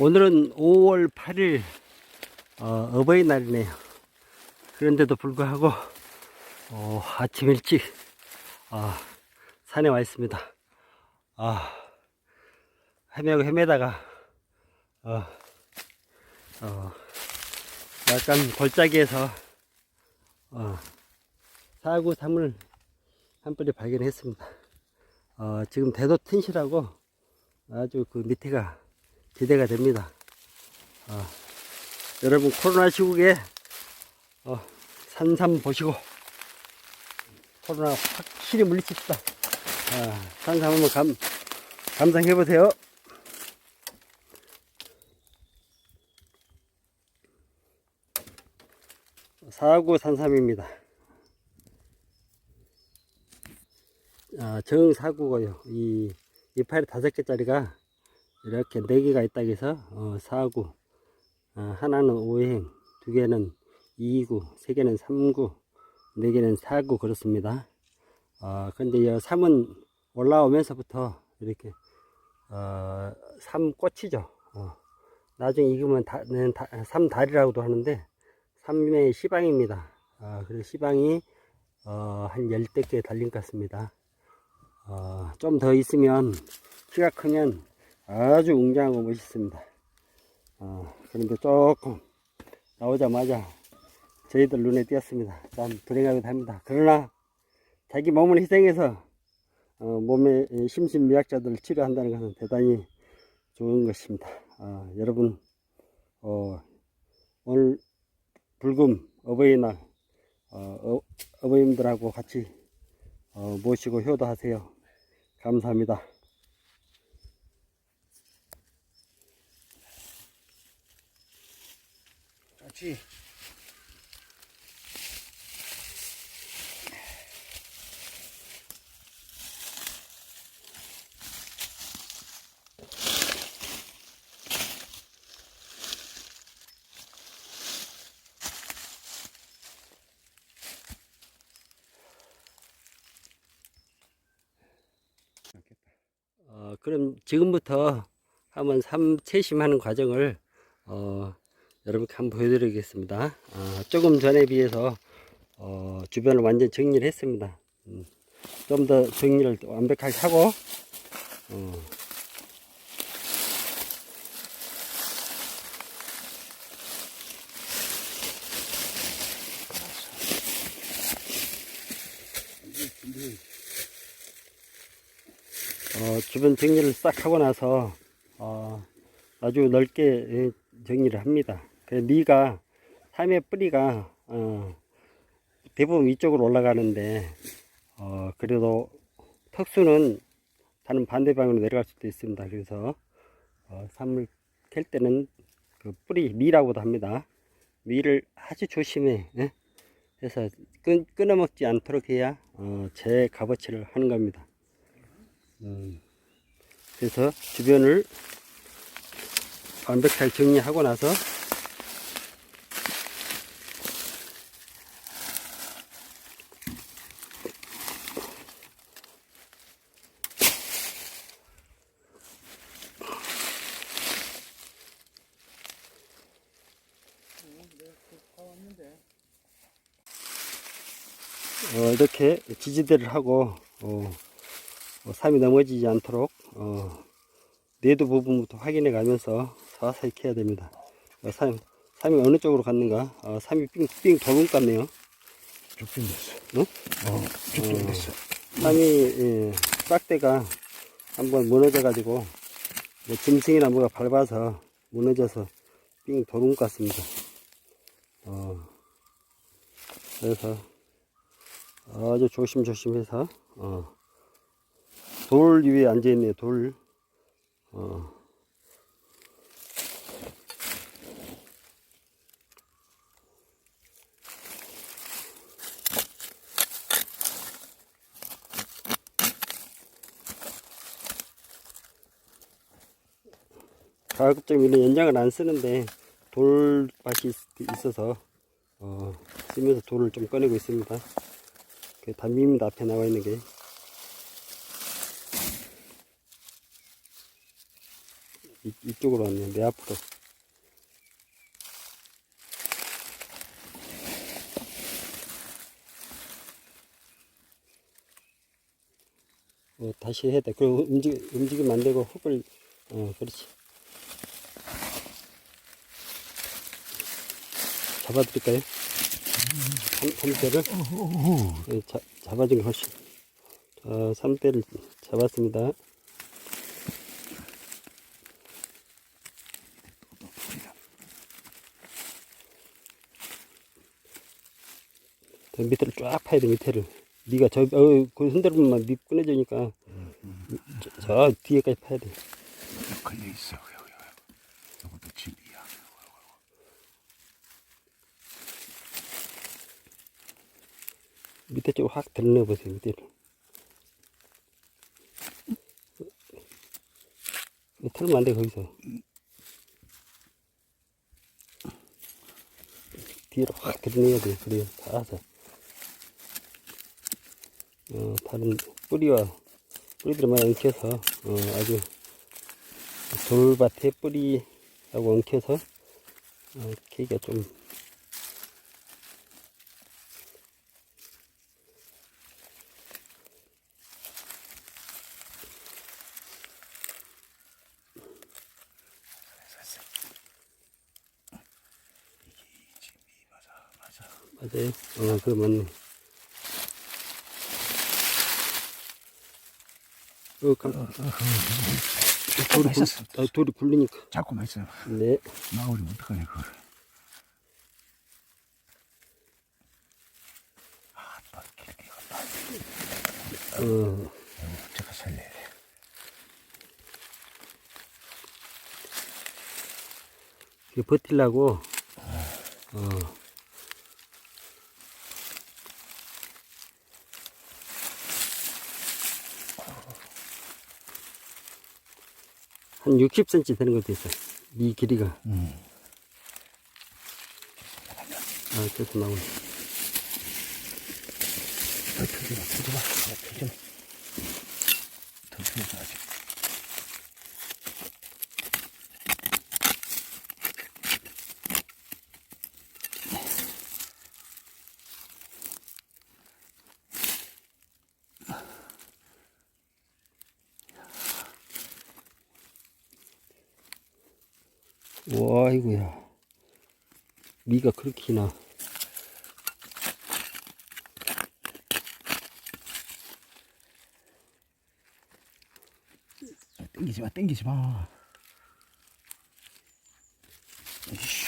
오늘은 5월 8일 어, 어버이날이네요. 그런데도 불구하고 어, 아침 일찍 아, 산에 와 있습니다. 아, 헤매고 헤매다가 어, 어, 약간 골짜기에서 어, 사구 삼을 한 뿌리 발견했습니다. 어, 지금 대도 튼실하고 아주 그 밑에가 기대가 됩니다. 어, 여러분 코로나 시국에 어, 산삼 보시고 코로나 확실히 물리칩시다. 아, 산삼 한번 감, 감상해 보세요. 사구 산삼입니다. 아, 정사구고요. 이 이파리 다섯 개짜리가 이렇게 네 개가 있다고 해서 어, 사구 어, 하나는 오행 두 개는 이구 세 개는 삼구 네 개는 사구 그렇습니다. 어, 근데 이 삼은 올라오면서부터 이렇게 어, 삼꽃이죠. 어, 나중에 익으면 다, 는 다, 삼달이라고도 하는데 삼의 시방입니다. 아, 그래서 시방이 어, 한 열댓 개 달린 것 같습니다. 어, 좀 더 있으면 키가 크면 아주 웅장하고 멋있습니다. 어, 그런데 조금 나오자마자 저희들 눈에 띄었습니다. 참 불행하기도 합니다. 그러나 자기 몸을 희생해서 어, 몸의 심신미약자들을 치료한다는 것은 대단히 좋은 것입니다. 아, 여러분 어, 오늘 불금 어버이날 어, 어, 버이님들하고 같이 어, 모시고 효도하세요. 감사합니다. 어, 그럼 지금부터 한번 삼 채심하는 과정을 어, 여러분께 한번 보여드리겠습니다. 아, 조금 전에 비해서 어, 주변을 완전 정리를 했습니다. 음, 좀더 정리를 완벽하게 하고 어, 어, 주변 정리를 싹 하고 나서 어, 아주 넓게 예, 정리를 합니다. 그 미가 삶의 뿌리가 어, 대부분 위쪽으로 올라가는데 어, 그래도 턱수는 다른 반대 방향으로 내려갈 수도 있습니다. 그래서 어, 삶을 캘 때는 그 뿌리 미라고도 합니다. 미를 아주 조심해 예? 해서 끊, 끊어먹지 않도록 해야 어, 제 값어치를 하는 겁니다. 음, 그래서 주변을 완벽하게 정리하고 나서 어, 이렇게 지지대를 하고 어, 어, 삶이 넘어지지 않도록 어, 내도 부분부터 확인해 가면서 서서히 캐야 됩니다. 어, 삶, 삶이 어느 쪽으로 갔는가? 어, 삶이 삥삥 도는 것 같네요. 죽긴 됐어. 응? 어, 죽긴 됐어. 삶이 예, 싹대가 한번 무너져 가지고 뭐 짐승이나 뭐가 밟아서 무너져서 삥 도는 것 같습니다. 어, 그래서 아주 조심조심해서 어, 돌 위에 앉아 있네요. 돌. 어. 가급적 이런 연장을 안 쓰는데 돌밭이 있- 있어서 어, 쓰면서 돌을 좀 꺼내고 있습니다. 그 단미입니다. 앞에 나와 있는 게. 이, 이쪽으로 왔네, 내 앞으로. 어, 다시 해야 돼. 그리고 움직, 움직이면 안 되고, 흡을, 어, 그렇지. 잡아드릴까요? 삼, 삼대를? 네, 자, 잡아준 게 훨씬. 자, 삼대를 잡았습니다. 저 밑에를 쫙 파야 돼, 밑에를. 네가 저, 어, 그 흔들면 밑 끊어지니까. 저, 저 뒤에까지 파야 돼. 걸려 있어. 이것도 집이야. 밑에 쪽확 드러내 보세요, 밑에를. 털면 안 돼, 거기서. 뒤로 확 드러내야 돼, 그래요. 닿아서. 어, 다른 뿌리와 뿌리들을 많이 엉켜서, 어, 아주 돌밭에 뿌리하고 엉켜서, 어, 케이크가 좀. 맞아요. 어, 그 맞네. 어, 감, 돌이, 굴. 아, 돌이 굴리니까. 자꾸만 있어. 네. 나오면 어떡하냐, 그걸. 아, 또 길게 갔다. 어, 아이고, 제가 살려야 돼. 이게 버틸라고, 어, 한 60cm 되는 것도 있어요. 이 길이가. 음. 아, 계속 나오네. 더 펴지 마, 펴지 마. 더 펴지 마. 와, 이거야. 미가 그렇게 나. 땡기지 마, 땡기지 마. 이씨.